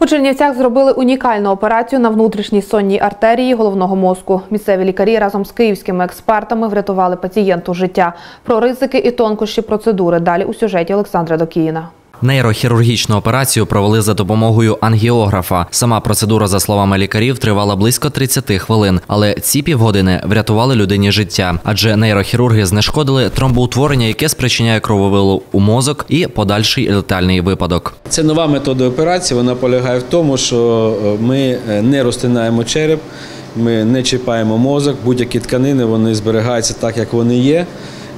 У Чернівцях зробили унікальну операцію на внутрішній сонній артерії головного мозку. Місцеві лікарі разом з київськими експертами врятували пацієнту життя. Про ризики і тонкощі процедури далі у сюжеті Олександра Докіїна. Нейрохірургічну операцію провели за допомогою ангіографа. Сама процедура, за словами лікарів, тривала близько 30 хвилин, але ці півгодини врятували людині життя, адже нейрохірурги знешкодили тромбоутворення, яке спричиняє крововилу у мозок і подальший летальний випадок. Це нова метода операції. Вона полягає в тому, що е, ми е, не розтинаємо череп, ми не чіпаємо мозок, будь-які тканини вони зберігаються так, як вони є.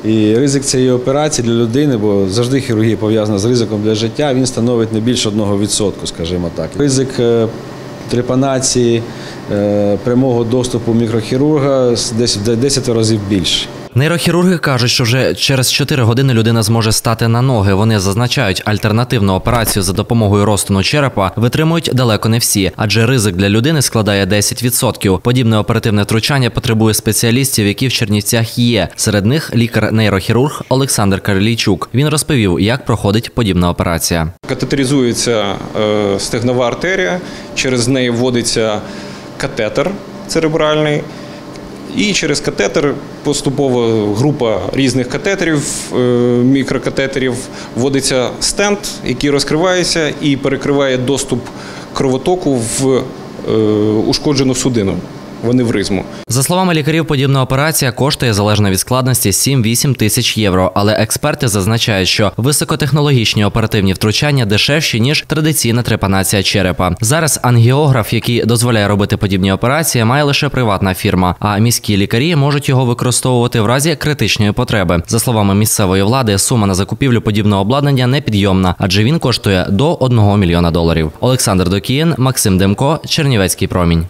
І ризик цієї операції для людини, бо завжди хірургія пов'язана з ризиком для життя, він становить не більше 1%, скажімо так. Ризик е, трепанації, е, прямого доступу мікрохірурга десь в 10 разів більший. Нейрохірурги кажуть, що вже через 4 години людина зможе стати на ноги. Вони зазначають, альтернативну операцію за допомогою розтину черепа витримують далеко не всі, адже ризик для людини складає 10%. Подібне оперативне втручання потребує спеціалістів, які в Чернівцях є. Серед них лікар-нейрохірург Олександр Карлійчук. Він розповів, як проходить подібна операція. Катетеризується е, стегнова артерія, через неї вводиться катетер церебральний, і через катетер поступово група різних катетерів, е, мікрокатетерів, вводиться стенд, який розкривається і перекриває доступ кровотоку в е, ушкоджену судину, в аневризму. За словами лікарів, подібна операція коштує залежно від складності 7-8 тисяч євро. Але експерти зазначають, що високотехнологічні оперативні втручання дешевші ніж традиційна трепанація черепа. Зараз ангіограф, який дозволяє робити подібні операції, має лише приватна фірма. А міські лікарі можуть його використовувати в разі критичної потреби. За словами місцевої влади, сума на закупівлю подібного обладнання непідйомна, адже він коштує до 1 мільйона доларів. Олександр Докієн, Максим Демко, Чернівецький промінь.